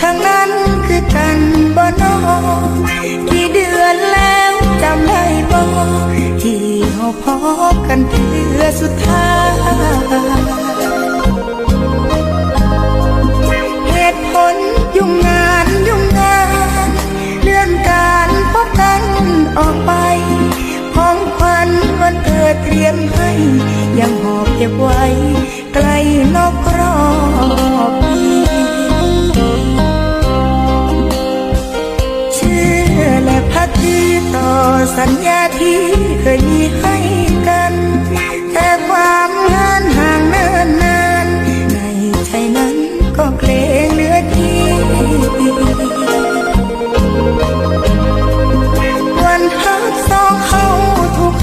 ทางนั้นคือกันบ่นอกี่เดือนแล้วจำได้บ่ที่เราพบกันเทื่อสุดท้ายเหตุผลยุ่งงานยุ่งงานเลื่อนการพบกันออกไปของขวันวันเกิดเตรียมให้ยังหอบเก็บไว้กล สัญญาที่เคยมีให้กัน แต่ความงานห่างเนินนานในใจนั้นก็เกรง